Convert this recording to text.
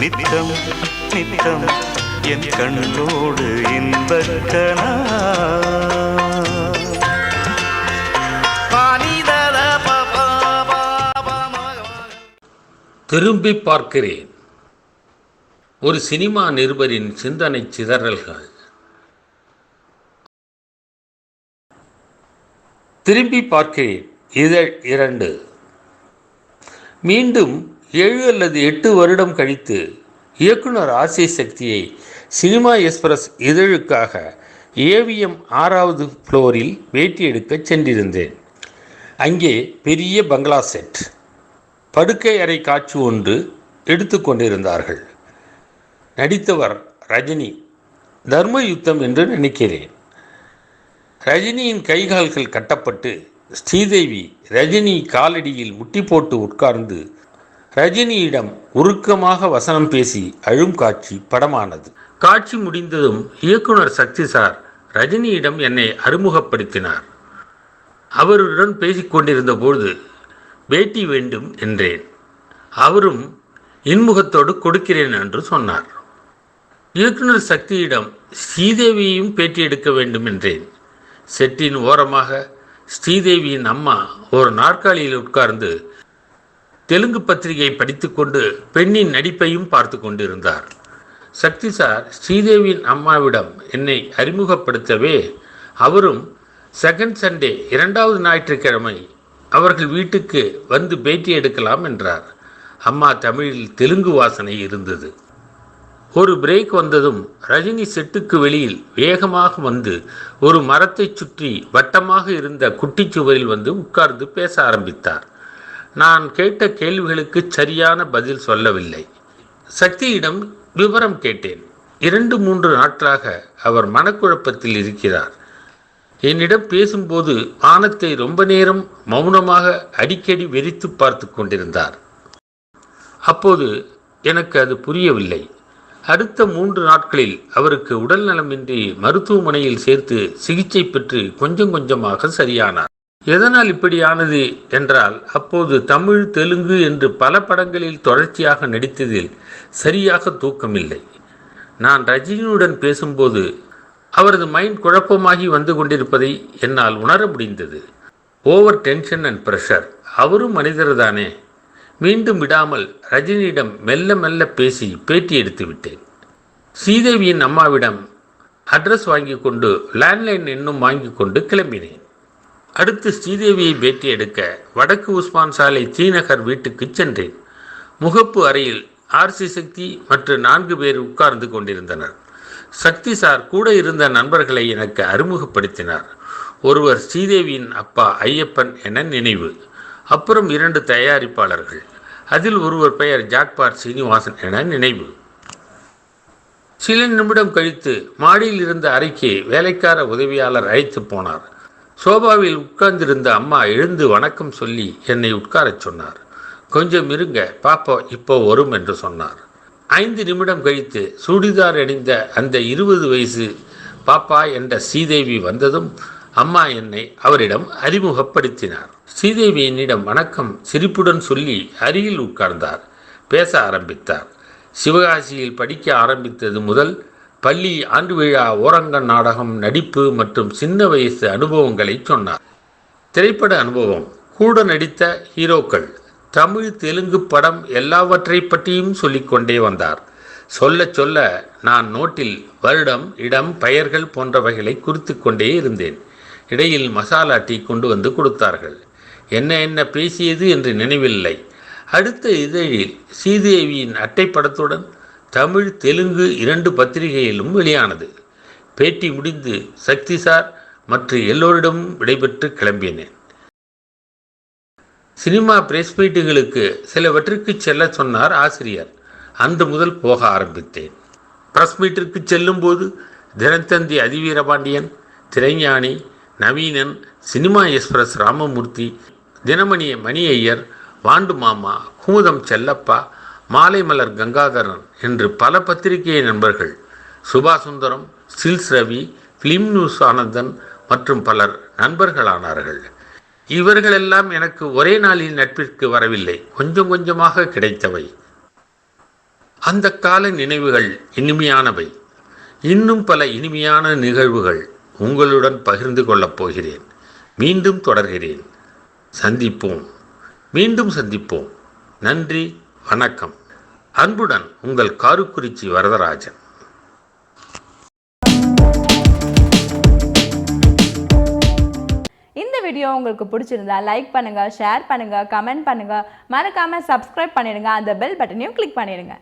நித்தம் நித்தம். என் கண்ணோடு இன்பக்கனா திரும்பி பார்க்கிறேன். ஒரு சினிமா நிருபரின் சிந்தனை சிதறல்கள். திரும்பி பார்க்கிறேன். இதழ் இரண்டு. மீண்டும் ஏழு அல்லது எட்டு வருடம் கழித்து இயக்குனர் ஆசை சக்தியை சினிமா எக்ஸ்பிரஸ் இதழுக்காக ஏவிஎம் ஆறாவது ஃப்ளோரில் வேட்டி எடுக்கச் சென்றிருந்தேன். அங்கே பெரிய பங்களா செட் படுக்கை அறை காட்சி ஒன்று எடுத்து கொண்டிருந்தார்கள். நடித்தவர் ரஜினி தர்ம யுத்தம் என்று நினைக்கிறேன். ரஜினியின் கைகால்கள் கட்டப்பட்டு ஸ்ரீதேவி ரஜினி காலடியில் முட்டி போட்டு உட்கார்ந்து ரஜினியிடம் உருக்கமாக வசனம் பேசி அழும் காட்சி படமானது. காட்சி முடிந்ததும் இயக்குனர் சக்தி சார் ரஜினியிடம் என்னை அறிமுகப்படுத்தினார். அவருடன் பேசிக்கொண்டிருந்த பொழுது பேட்டி வேண்டும் என்றேன். அவரும் இன்முகத்தோடு கொடுக்கிறேன் என்று சொன்னார். இயக்குனர் சக்தியிடம் ஸ்ரீதேவியையும் பேட்டி எடுக்க வேண்டும் என்றேன். செட்டின் ஓரமாக ஸ்ரீதேவியின் அம்மா ஒரு நாற்காலியில் உட்கார்ந்து தெலுங்கு பத்திரிகை படித்துக்கொண்டு பெண்ணின் நடிப்பையும் பார்த்து கொண்டிருந்தார். சக்தி சார் ஸ்ரீதேவியின் அம்மாவிடம் என்னை அறிமுகப்படுத்தவே அவரும் செகண்ட் சண்டே இரண்டாவது ஞாயிற்றுக்கிழமை அவர்கள் வீட்டுக்கு வந்து பேட்டி எடுக்கலாம் என்றார். அம்மா தமிழில் தெலுங்கு வாசனை இருந்தது. ஒரு பிரேக் வந்ததும் ரஜினி செட்டுக்கு வெளியில் வேகமாக வந்து ஒரு மரத்தை சுற்றி வட்டமாக இருந்த குட்டிச்சுவரில் வந்து உட்கார்ந்து பேச ஆரம்பித்தார். நான் கேட்ட கேள்விகளுக்கு சரியான பதில் சொல்லவில்லை. சக்தியிடம் விவரம் கேட்டேன். இரண்டு மூன்று நாட்களாக அவர் மனக்குழப்பத்தில் இருக்கிறார். என்னிடம் பேசும்போது வானத்தை ரொம்ப நேரம் மௌனமாக அடிக்கடி வெறித்து பார்த்து கொண்டிருந்தார். அப்போது எனக்கு அது புரியவில்லை. அடுத்த மூன்று நாட்களில் அவருக்கு உடல் நலமின்றி மருத்துவமனையில் சேர்த்து சிகிச்சை பெற்று கொஞ்சம் கொஞ்சமாக சரியானார். எதனால் இப்படியானது என்றால் அப்போது தமிழ் தெலுங்கு என்று பல படங்களில் தொடர்ச்சியாக நடித்ததில் சரியாக தூக்கமில்லை. நான் ரஜினியுடன் பேசும்போது அவரது மைண்ட் குழப்பமாகி வந்து கொண்டிருப்பதை என்னால் உணர முடிந்தது. ஓவர் டென்ஷன் அண்ட் ப்ரெஷர் அவரும் மனிதர்தானே. மீண்டும் விடாமல் ரஜினியிடம் மெல்ல மெல்ல பேசி பேட்டி எடுத்து விட்டேன். ஸ்ரீதேவியின் அம்மாவிடம் அட்ரஸ் வாங்கி கொண்டு லேண்ட்லைன் இன்னும் வாங்கி கொண்டு கிளம்பினேன். அடுத்து ஸ்ரீதேவியை பேட்டி எடுக்க வடக்கு உஸ்மான் சாலை தீநகர் வீட்டுக்கு சென்றேன். முகப்பு அறையில் ஆர்சி சக்தி மற்ற நான்கு பேர் உட்கார்ந்து கொண்டிருந்தனர். சக்தி சார் கூட இருந்த நண்பர்களை எனக்கு அறிமுகப்படுத்தினார். ஒருவர் ஸ்ரீதேவியின் அப்பா ஐயப்பன் என நினைவு. அப்புறம் இரண்டு தயாரிப்பாளர்கள். அதில் ஒருவர் பெயர் ஜாக்பார் சீனிவாசன் என நினைவு. சில நிமிடம் கழித்து மாடியில் இருந்த அறைக்கு வேலைக்கார உதவியாளர் அழைத்து போனார். சோபாவில் உட்கார்ந்திருந்த அம்மா எழுந்து வணக்கம் சொல்லி என்னை உட்காரச் சொன்னார். கொஞ்சம் இருங்க பாப்பா இப்போ வரும் என்று சொன்னார். ஐந்து நிமிடம் கழித்து சூடிதார் அணிந்த அந்த இருபது வயசு பாப்பா என்ற ஸ்ரீதேவி வந்ததும் அம்மா என்னை அவரிடம் அறிமுகப்படுத்தினார். ஸ்ரீதேவி என்னிடம் வணக்கம் சிரிப்புடன் சொல்லி அருகில் உட்கார்ந்தார் பேச ஆரம்பித்தார். சிவகாசியில் படிக்க ஆரம்பித்தது முதல் பள்ளி ஆண்டு விழா ஓரங்க நாடகம் நடிப்பு மற்றும் சின்ன வயசு அனுபவங்களை சொன்னார். திரைப்பட அனுபவம். கூட நடித்த ஹீரோக்கள். தமிழ் தெலுங்கு படம் எல்லாவற்றை பற்றியும் சொல்லிக்கொண்டே வந்தார். சொல்ல சொல்ல நான் நோட்டில் வருடம் இடம் பெயர்கள் போன்றவைகளை குறித்து கொண்டே இருந்தேன். இடையில் மசாலா டீ கொண்டு வந்து கொடுத்தார்கள். என்ன என்ன பேசியது? என்று நினைவில்லை. அடுத்த இதழில் ஸ்ரீதேவியின் அட்டைப்படத்துடன் தமிழ் தெலுங்கு இரண்டு பத்திரிகையிலும் வெளியானது. பேட்டி முடிந்து சக்திசார் மற்ற எல்லோரிடமும் விடைபெற்று கிளம்பினேன். சினிமா பிரஸ் மீட்டுகளுக்கு சிலவற்றிற்கு செல்ல சொன்னார் ஆசிரியர். அன்று முதல் போக ஆரம்பித்தேன். பிரஸ் மீட்டிற்கு செல்லும்போது தினத்தந்தி அதிவீரபாண்டியன் திரைஞானி நவீனன் சினிமா எக்ஸ்பிரஸ் ராமமூர்த்தி தினமணி மணி ஐயர் வாண்டு மாமா குமுதம் செல்லப்பா மாலை மலர் கங்காதரன் என்று பல பத்திரிகை நண்பர்கள் சுபாசுந்தரம் சில்ஸ் ரவி ஃபிலிம் நியூஸ் ஆனந்தன் மற்றும் பலர் நண்பர்களானார்கள். இவர்களெல்லாம் எனக்கு ஒரே நாளில் நட்பிற்கு வரவில்லை. கொஞ்சம் கொஞ்சமாக கிடைத்தவை. அந்த கால நினைவுகள் இனிமையானவை. இன்னும் பல இனிமையான நிகழ்வுகள் உங்களுடன் பகிர்ந்து கொள்ளப் போகிறேன். மீண்டும் தொடர்கிறேன். சந்திப்போம். மீண்டும் சந்திப்போம். நன்றி. வணக்கம். அன்புடன் உங்கள் காருக்குறிச்சி வரதராஜன். இந்த வீடியோ உங்களுக்கு பிடிச்சிருந்தா லைக் பண்ணுங்க ஷேர் பண்ணுங்க கமெண்ட் பண்ணுங்க. மறக்காம சப்ஸ்கிரைப் பண்ணிடுங்க. அந்த பெல் பட்டனையும் கிளிக் பண்ணிடுங்க.